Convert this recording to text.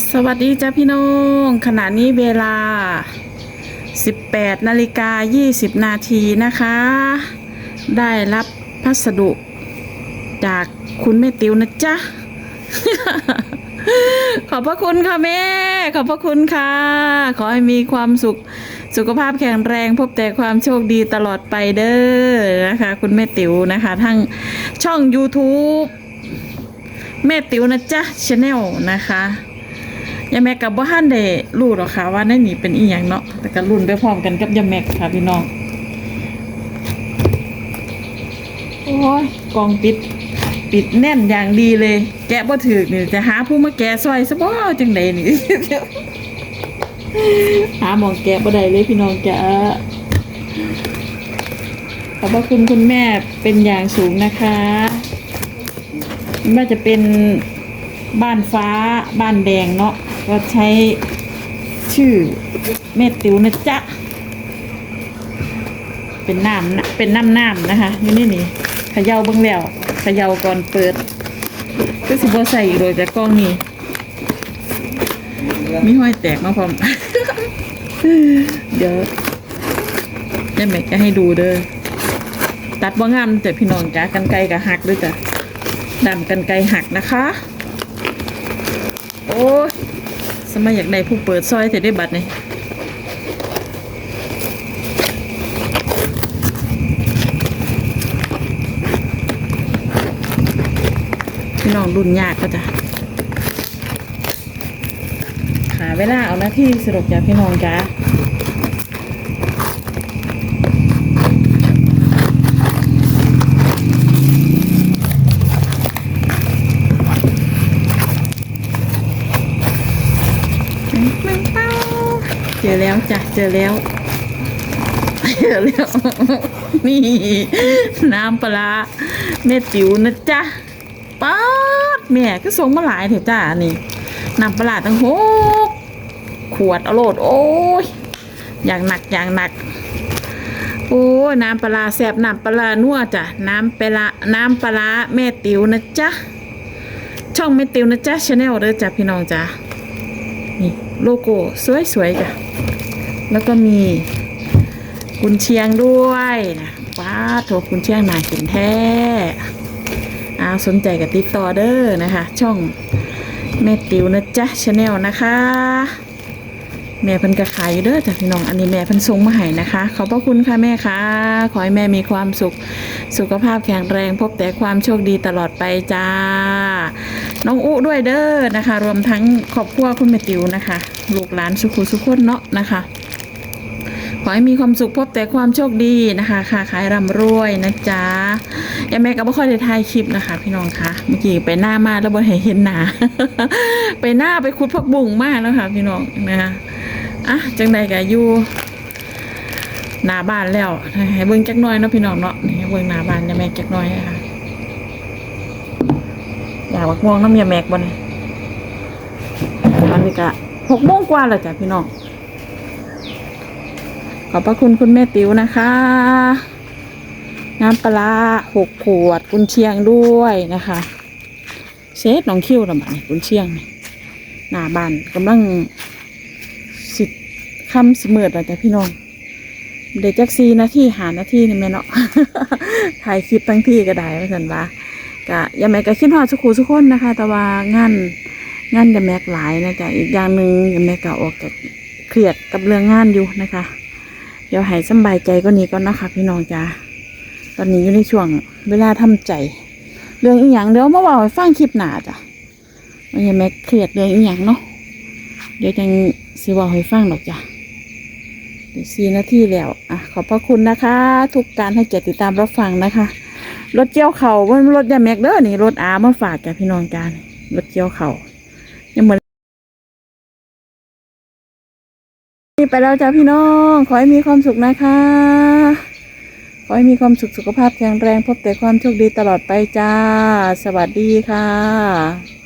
สวัสดีจ้าพี่น้องขณะนี้เวลา 18นาฬิกา20 นาทีนะคะ ได้รับพัสดุจากคุณแม่ติวนะจ๊ะ ขอบพระคุณค่ะแม่ ขอบพระคุณค่ะ ขอให้มีความสุขสุขภาพแข็งแรงพบแต่ความโชคดีตลอดไปเด้อนะคะ คุณแม่ติ๋วนะคะ ทั้งช่อง YouTube แม่ติ๋วนะจ๊ะชาแนลนะคะ ยาแม็กกับบ้านได้รู้หรอกค่ะว่าในนี่เป็นอีหยังเนาะแต่ก็รุ่นไปพร้อมกันกับยาแม็กค่ะพี่น้องโอ้ยกองปิดปิดแน่นอย่างดีเลย แกะบ่ถือนี่จะหาผู้มาแกะซอยซะบ่จังไดนี่หาหมองแกะบ่ได้เลยพี่น้องจ้ะขอบพระคุณคุณแม่เป็นอย่างสูงนะคะไม่ว่าจะเป็นบ้านฟ้าบ้านแดงเนาะ ก็ใช้ชื่อแม่ติ๋วนะจ๊ะ เป็นน้ำนะเป็นน้ำน้ำนะคะอยู่นี่นี่ขย่าเบิ่งแล้วขย่าก่อนเปิด ก็สิบใส่โดยแต่กล้องนี่มีห้อยแตกมาพร้อม เดี๋ยวแม่แม่จะให้ดูเด้อตัดว่างามแต่พี่น้องจ้ากันไกลกับหักด้วยจ้ะดำกันไกลหักนะคะ โอ้ย สมัยอยากได้ผู้เปิดซอยแต่ได้บัตรนี่พี่น้องรุ่นยากก็จะหาเวลาเอาหน้าที่สรุปจ้ะพี่น้องจ้า เจอแล้วจ้ะเจอแล้วเจอแล้ว นี่ น้ำปลาแม่ติ๋วนะจ๊ะป๊าดแม่ก็ส่งมาหลายเถอะจ้านี่น้ำปลาตั้งหกขวดอโลดโอ้ยอย่างหนักอย่างหนัก โอ้ยน้ำปลาแซบน้ำปลานัวจ้ะน้ำปลาน้ำปลาร้าแม่ติ๋วนะจ๊ะช่องแม่ติ๋วนะจ๊ะชาแนลเด้อจ้ะพี่น้องจ้ะ นี่โลโก้สวยๆจ้ะแล้วก็มีกุนเชียงด้วยนะว้าโถกุนเชียงน่ากินแท้อาสนใจกับติดต่อเด้อนะคะ ช่องแม่ติวนะจ๊ะชาแนลนะคะ แม่เพิ่นก็ขายอยู่เด้อจ้ะพี่น้องอันนี้แม่เพิ่นส่งมาให้นะคะ ขอบพระคุณค่ะแม่ค่ะ ขอให้แม่มีความสุข สุขภาพแข็งแรง พบแต่ความโชคดีตลอดไปจ้า น้องอุด้วยเด้อนะคะ รวมทั้งครอบครัวคุณแม่ติ๋วนะคะ ลูกหลานสุขุสุขคนเนาะนะคะ ขอให้มีความสุขพบแต่ความโชคดีนะคะค้าขายร่ำรวยนะจ๊ะยังแม่ก็ไม่ค่อยได้ถ่ายคลิปนะคะ พี่น้องคะเมื่อกี้ไปหน้ามาแล้วบนเห็นหนาไปหน้าไปคุดพักบุ่งมากแล้วค่ะ พี่น้องนะคะ อะจังใดกะอยู่หน้าบ้านแล้วให้เบิ่งจักหน้อยเนาะพี่น้องเนาะให้เบิ่งหน้าบ้านยาแม่จักหน้อยนะคะอยากบักม่วงน้ำยาแมกบนอันนี้กะหกโมงกว่าแล้วจ้ะพี่น้องขอบพระคุณคุณแม่ติ๋วนะคะน้ำปลาหกขวดกุนเชียงด้วยนะคะเชฟน้องคิ้วละมันกุนเชียงนี่หน้าบ้านกำลัง ค่ำสิเมิดแล้วจ้ะพี่น้อง เด็กจักซีนาทีหานาทีนี่แม่เนาะ ถ่ายคลิปทั้งที่ก็ได้ว่าสันว่ากะยังแม่ก็คิดฮอดสุขูสุกคนนะคะ แต่ว่างานงานอยาแม็กหลายนะจ๊ะอีกอย่างหนึ่งอยาแม่ก็ออกจากเครียดกับเรื่องงานอยู่นะคะ เดี๋ยวให้สบายใจก็นี้ก่อนนะคะ พี่น้องจ้าตอนนี้อยู่ในช่วงเวลาทำใจ เรื่องอีหยังเดี๋ยวมาบอกให้ฟังคลิปหนาจ้ะไม่ใช่แม่เครียดเรื่องอีหยังเนาะเดี๋ยวจังสิบอกให้ฟังหรอกจ้ะ สี่นาทีแล้ว อะ ขอบพระคุณนะคะ ทุกการให้เกียรติติดตามรับฟังนะคะ รถเกี่ยวเขาว่ารถยาแม็กเด้อนี่รถอามาฝากแกพี่น้องจ้ารถเกี่ยวเข่ายังเหมือนนี่ไปแล้วจ้าพี่น้อง ขอให้มีความสุขนะคะ ขอให้มีความสุขสุขภาพแข็งแรงพบแต่ความโชคดีตลอดไปจ้า สวัสดีค่ะ